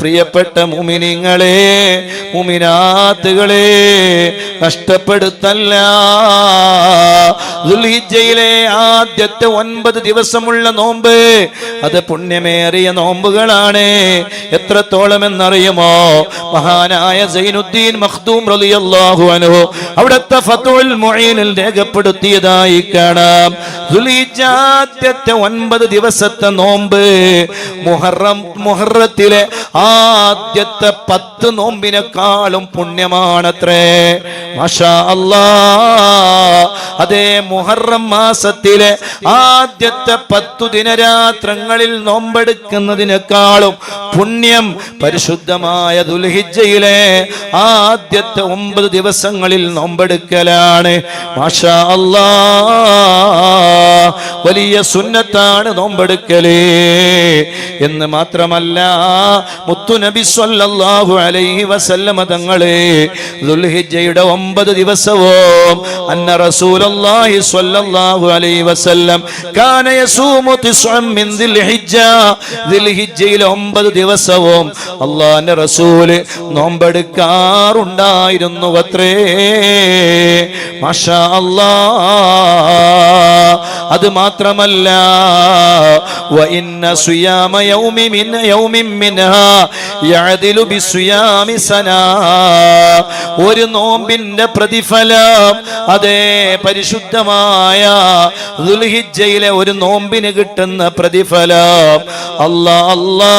പ്രിയപ്പെട്ട മുമിനിങ്ങളെ മുമിനാത്തുകളെ കഷ്ടപ്പെടുത്തല്ല. ആദ്യത്തെ ഒൻപത് ദിവസമുള്ള നോമ്പ് അത് പുണ്യമേറിയ നോമ്പുകളാണ്. എത്രത്തോളം എന്നറിയുമോ മഹാനായ സൈനുദ്ദീൻ മഖ്ദൂം റളിയല്ലാഹു അൻഹു അവിടുത്തെ മൊഴിയിൽ മുഈനിൽ രേഖപ്പെടുത്തിയതായി കാണാം. ആദ്യത്തെ ഒൻപത് ദിവസത്തെ നോമ്പ് മുഹറം മുഹറത്തിലെ ആദ്യത്തെ പത്ത് നോമ്പിനെക്കാളും പുണ്യമാണത്രേ. അതേ മുഹറം മാസത്തിലെ ആദ്യത്തെ പത്തു ദിനരാത്രങ്ങളിൽ നോമ്പെടുക്കുന്നതിനേക്കാളും പുണ്യം പരിശുദ്ധമായ ദുൽഹിജയിലെ ആദ്യത്തെ ഒമ്പത് ദിവസങ്ങളിൽ നോമ്പെടുക്കലാണ്. മാഷാ അല്ലാ വലിയ സുന്നത്താണ് നോമ്പെടുക്കലേ. എന്ന് മാത്രമല്ല മുത്തുനബി സല്ലല്ലാഹു അലൈഹി വസല്ലമ തങ്ങളെ ദുൽഹിജ്ജയുടെ ഒമ്പത് ദിവസവും അന്ന റസൂലുള്ളാഹി സല്ലല്ലാഹു അലൈഹി വസല്ലം കാന യസൂമു തിസ്അം മിൻ ദിൽഹിജ്ജ. ദിൽഹിജ്ജയിലെ ഒമ്പത് ദിവസവും അള്ളാഹിന്റെ റസൂൽ നോമ്പെടുക്കാറുണ്ടായിരുന്നു അത്രേ മാഷാ അല്ലാ അത് മാത്രമല്ല വ ഇന്ന സുയാമ യൗമി മിൻ യൗമിൻ മിൻഹാ. ഒരു നോമ്പിന്റെ പ്രതിഫലം അതേ പരിശുദ്ധമായ ദുൽഹിജ്ജയിലെ ഒരു നോമ്പിന് കിട്ടുന്ന പ്രതിഫലം. അല്ലാ അല്ലാ.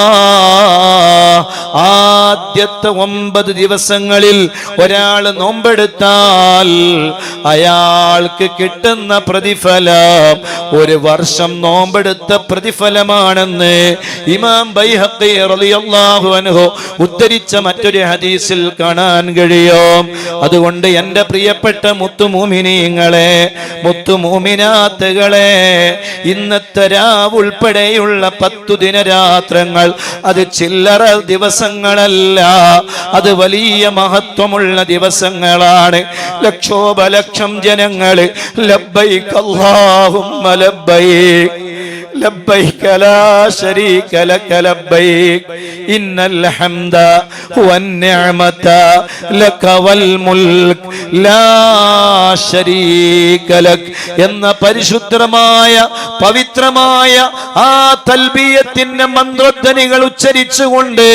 ആദ്യത്തെ ഒമ്പത് ദിവസങ്ങളിൽ ഒരാൾ നോമ്പെടുത്താൽ അയാൾക്ക് കിട്ടുന്ന പ്രതിഫലം ഒരു വർഷം നോമ്പെടുത്ത പ്രതിഫലമാണെന്ന് ഇമാം റളിയല്ലാഹു ഉദ്ധരിച്ച മറ്റൊരു ഹദീസിൽ കാണാൻ കഴിയും. അതുകൊണ്ട് എന്റെ പ്രിയപ്പെട്ട മുത്തുമൂമിനീങ്ങളെ മുത്തുമൂമിനാത്തുകളെ ഇന്നത്തെ രാവ് ഉൾപ്പെടെയുള്ള പത്തു ദിനരാത്രങ്ങൾ അത് ചില്ലറ ദിവസങ്ങളല്ല അത് വലിയ മഹത്വമുള്ള ദിവസങ്ങളാണ്. ലക്ഷോപലക്ഷം ജനങ്ങൾ ലബ്ബൈ കല്ലാവും ലബ്ബൈക്. لبيك لا شريك لك لبيك إن الحمد والنعمة لك والملك لا شريك لك എന്ന പരിശുദ്ധമായ പവിത്രമായ ആ തൽബീയത്തിന്റെ മന്ത്രധ്വനികൾ ഉച്ചരിച്ചുകൊണ്ട്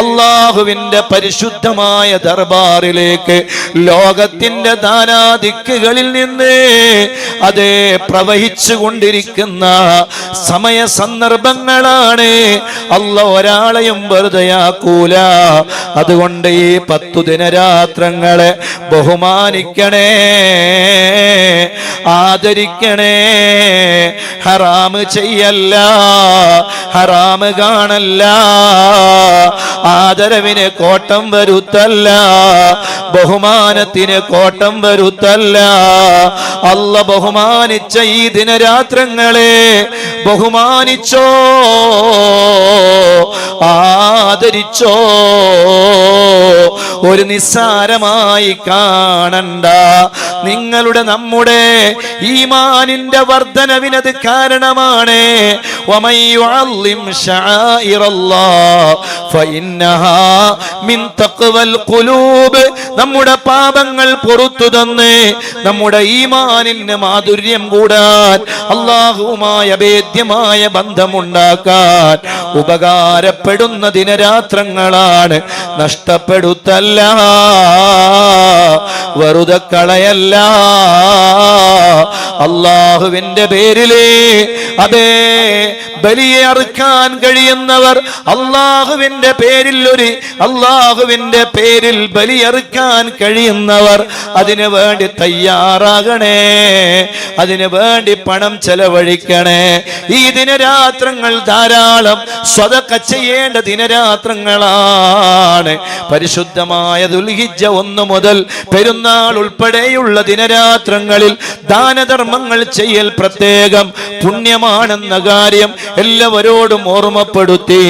അള്ളാഹുവിന്റെ പരിശുദ്ധമായ ദർബാറിലേക്ക് ലോകത്തിന്റെ ദാനാദിക്കുകളിൽ നിന്ന് അതേ പ്രവഹിച്ചു കൊണ്ടിരിക്കുന്ന സമയ സന്ദർഭങ്ങളാണ്. അല്ല ഒരാളെയും വെറുതെയാക്കൂല. അതുകൊണ്ട് ഈ പത്തു ദിനരാത്രങ്ങളെ ബഹുമാനിക്കണേ. ആദരിക്കണേ. ഹറാമ് ചെയ്യല്ല ഹറാമ് കാണല്ല. ആദരവിന് കോട്ടം വരുത്തല്ല ബഹുമാനത്തിന് കോട്ടം വരുത്തല്ല. അല്ല ബഹുമാനിച്ച ഈ ദിനരാത്രങ്ങളെ ബഹുമാനിച്ചോ ആദരിച്ചോ. ഒരു നിസ്സാരമായി കാണണ്ട നിങ്ങളുടെ നമ്മുടെ ഈമാനിന്റെ വർധനവിനത് കാരണമാണ്. നമ്മുടെ പാപങ്ങൾ പൊറത്തു തന്ന് നമ്മുടെ ഈമാനിന് മാധുര്യം കൂടാൻ അള്ളാഹുവുമായ ഭേദ്യമായ ബന്ധമുണ്ടാക്കാൻ ഉപകാരപ്പെടുന്ന ദിനരാത്രങ്ങളാണ്. നഷ്ടപ്പെടുത്തല്ല. വെറുതെ കളയല്ല. അല്ലാ അള്ളാഹുവിന്റെ പേരിലേ. അതെ ബലിയെ അറുക്കാൻ കഴിയുന്നവർ അള്ളാഹുവിന്റെ പേരിൽ ഒരു അള്ളാഹുവിന്റെ പേരിൽ ബലിയറുക്കാൻ കഴിയുന്നവർ അതിനു വേണ്ടി തയ്യാറാകണേ. അതിനു വേണ്ടി പണം ചെലവഴിക്കണേ. ഈ ദിനരാത്രങ്ങൾ ധാരാളം സ്വതക്ക ചെയ്യേണ്ട ദിനരാത്രങ്ങളാണ്. പരിശുദ്ധമായ ദുൽഹിജ ഒന്ന് മുതൽ പെരുന്നാൾ ഉൾപ്പെടെയുള്ള ദിനരാത്രങ്ങളിൽ ദാനധർമ്മങ്ങൾ ചെയ്യൽ പ്രത്യേകം പുണ്യമാണെന്ന കാര്യം എല്ലാവരോടും ഓർമ്മപ്പെടുത്തി.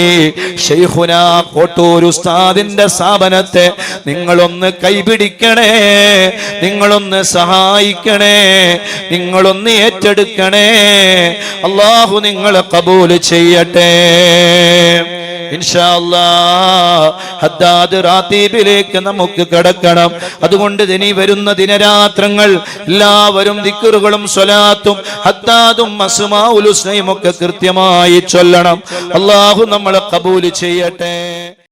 ഷെയ്ഹുന കോട്ടൂർ ഉസ്താദിന്റെ സ്ഥാപനത്തെ നിങ്ങളൊന്ന് കൈപിടിക്കണേ നിങ്ങളൊന്ന് സഹായിക്കണേ നിങ്ങളൊന്ന് ഏറ്റെടുക്കണേ. അള്ളാഹു നിങ്ങളെ കബൂൽ ചെയ്യട്ടെ. ഹദ്ദാദ് റാത്തീബിലേക്ക് നമുക്ക് കടക്കണം. അതുകൊണ്ട് ഇനി വരുന്ന ദിനരാത്രങ്ങൾ എല്ലാവരും ദിക്കറുകളും സ്വലാത്തും ഹദ്ദാദും അസുമാഉൽ ഉലുസ്നയും ഒക്കെ കൃത്യമായി ചൊല്ലണം. അള്ളാഹു നമ്മളെ കബൂൽ ചെയ്യട്ടെ.